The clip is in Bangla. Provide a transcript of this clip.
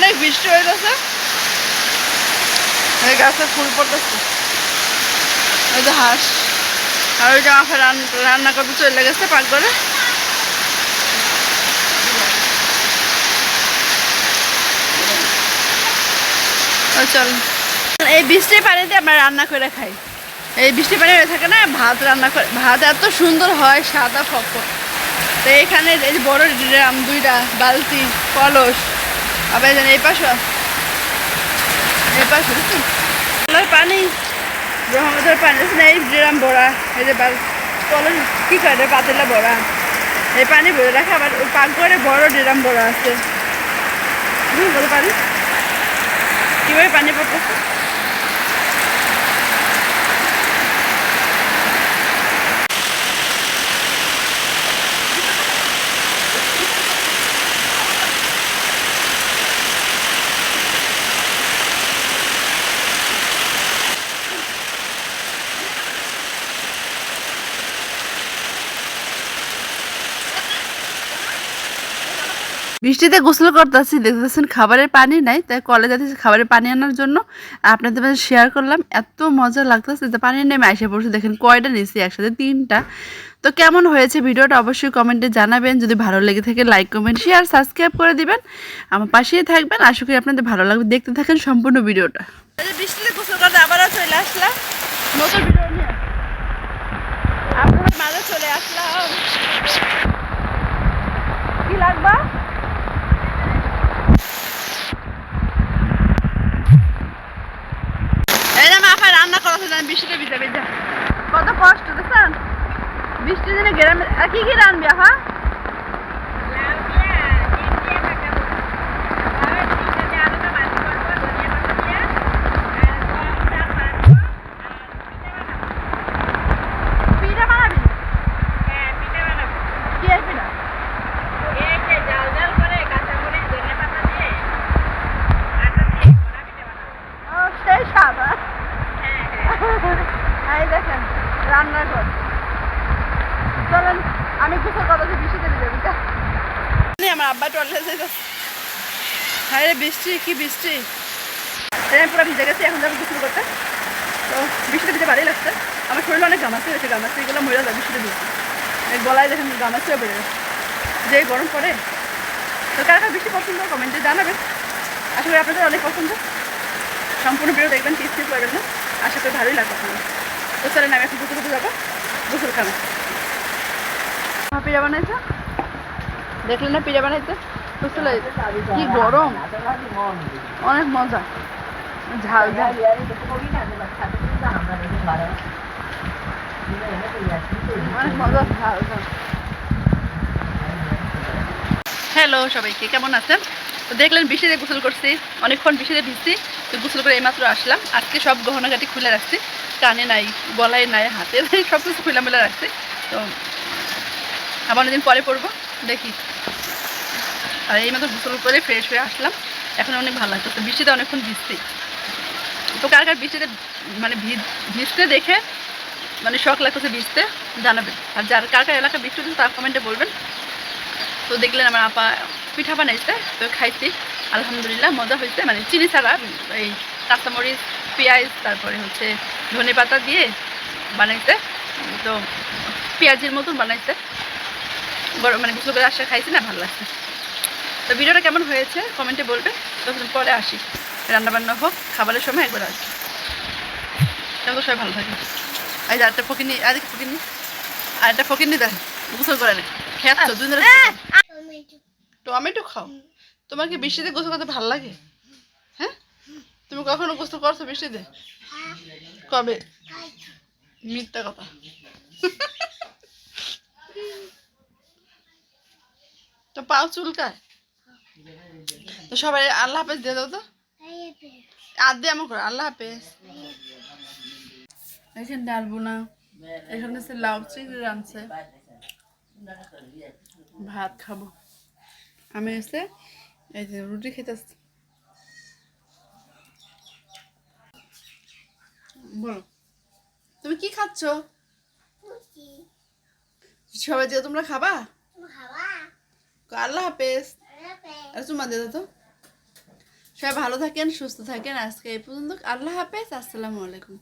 অনেক বৃষ্টি হইতেছে। এই গাছে ফুল পড়তেছে। ওই যে হাঁস। আর ওই যে আমার রান্না করতে চলে গেছে পাকঘরে। ও চল। এই বৃষ্টির পানিতে আমরা রান্না করে খাই। এই বৃষ্টি পানি হয়ে থাকে না, ভাত রান্না করে, ভাত এত সুন্দর হয়, সাদা ফক তো এখানে এই বড় দুইটা বালতি, কলস। আবার জানি এই পাশে এই পাশে বুঝছেন কলার পানি ব্রহ্মপুত্রের পানি আছে না এই ড্রাম বড়া এই যে কলস কী করে পাতলা বড়া এই পানি ভরে রাখে আবার পাকঘরে বড় ড্রাম বড়া আছে বলে পানি কীভাবে পানি পড়তেছে বৃষ্টিতে গোসল করতেছি, দেখতেছেন খাবারের পানি নাই, তাই কলে যাচ্ছি খাবারের পানি আনার জন্য। আপনাদের মাঝে শেয়ার করলাম, এত মজা লাগতেছে যে পানি নেমে এসে পড়ছে, দেখেন কয়টা নিয়েছি একসাথে, তিনটা। তো কেমন হয়েছে ভিডিওটা অবশ্যই কমেন্টে জানাবেন, যদি ভালো লেগে থাকে লাইক, কমেন্ট শেয়ার সাবস্ক্রাইব করে দিবেন। আমার পাশেই থাকবেন, আশা করি আপনাদের ভালো লাগবে, দেখতে থাকেন সম্পূর্ণ ভিডিওটা। বৃষ্টিতে গোসল করতে আবারও চলে আসলাম নতুন ভিডিও নিয়ে আপনাদের মাঝে চলে আসলাম কি লাগবা এই যে মাফা রান্না করা ছিল বৃষ্টিতে ভিজে ভিজে। কত কষ্ট দেখছেন? বৃষ্টির দিনে গ্রামে আর কি কি রানবি আফা পিঠা বানাবি কি আর পিঠা ও সেই স্বাদ হ্যাঁ? এই দেখেন রান্নার ঘর চলেন আমি গোসল করতেছি বৃষ্টিতে ভিজে ভিজে আমার বৃষ্টি, কি বৃষ্টি? আমি পুরো ভিজে গেছি, এখন তো বৃষ্টিতে ভিজে ভালোই লাগছে। আমার শরীরে অনেক গামাচ্ছে হয়েছে গামাচ্ছে এগুলো মরে যায় বৃষ্টিতে ভিজে। এই গলায় দেখেন গামাচ্ছেও বেড়ে গেছে। যে গরম পড়ে, তো কার কার বৃষ্টি পছন্দ কমেন্টে জানাবেন। করি আপনাদের অনেক পছন্দ। সম্পূর্ণ ভিডিও দেখবেন, কি স্কিপ করবেন না। আশা করি ভালোই লাগবে আপনাদের। তো চলেন, আমি এখন দুটো দুটো যাব। গোসল খানা পিঠা বানাইছে? দেখলেন না পিঠা বানাইছে বুঝতে কি গরম। অনেক মজা। ঝাল ঝাল। অনেক মজা, ঝাল ঝাল। হ্যালো সবাইকে, কেমন আছেন? তো দেখলেন, বৃষ্টিতে গোসল করছি। অনেকক্ষণ বৃষ্টিতে ভিজছি। তো গোসল করে এইমাত্র আসলাম। আজকে সব গহনাগাটি খুলে রাখছি। কানে নাই, গলায় নাই, হাতে নাই, সব কিছু খুলে মেলে রাখছি। তো আবার অনেকদিন পরে পড়ব দেখি। আর এইমাত্র গোসল করে ফ্রেশ হয়ে আসলাম। এখন অনেক ভালো লাগতেছে। বৃষ্টিতে অনেকক্ষণ ভিজছি তো কার কার বৃষ্টিতে মানে ভিজ ভিজতে দেখে মানে শখ লাগতেছে ভিজতে, জানাবেন। আর যার কার কার এলাকা বৃষ্টি হচ্ছে, তার কমেন্টে বলবেন। তো দেখলেন আমার আপা পিঠা বানাইছে, তো খাইছি। আলহামদুলিল্লাহ, মজা হয়েছে। মানে চিনি ছাড়া, এই কাঁচামরিচ, পেঁয়াজ, তারপরে হচ্ছে ধনে পাতা দিয়ে বানাইছে। তো পেঁয়াজের মতন বানাইছে। গরম মানে গুছল করে আসলে খাইছি না, ভালো লাগছে। তো ভিডিওটা কেমন হয়েছে কমেন্টে বলবে তখন পরে আসি। রান্নাবান্না হোক, খাবারের সময় একবার আসি। তাহলে সবাই ভালো থাকে আর আরেকটা ফকিনি আরেক ফকিনি আরেকটা ফকিনি দেখ গোসল করে নে খেয়াচ্ছ ধরে টমেটো খাও। তোমার কি বৃষ্টিতে গোসল করতে ভালো লাগে? হ্যাঁ? তুমি কখনো গোসল করছ বৃষ্টিতে? কবে? মিথ্যা কথা। তো পাও চুলকায়? তো সবাই আল্লাহ হাফেজ দিয়ে দাও তো। আর দিয়ে আমার করে আল্লাহ হাফেজ। এখানে ডাল বোনা। এখানে হচ্ছে লাউ চিংড়ি রাঁধছে। ভাত খাব। আমি হচ্ছে এই যে রুটি খেতে আসছি। বলো তুমি কি খাচ্ছ? সবাই দিয়ে তোমরা খাবা? আল্লাহ হাফেজ। আর চুমা দিয়ে দাও তো? সবাই ভালো থাকেন সুস্থ থাকেন। আজকে এই পর্যন্ত। আল্লাহ হাফেজ আসসালামু আলাইকুম।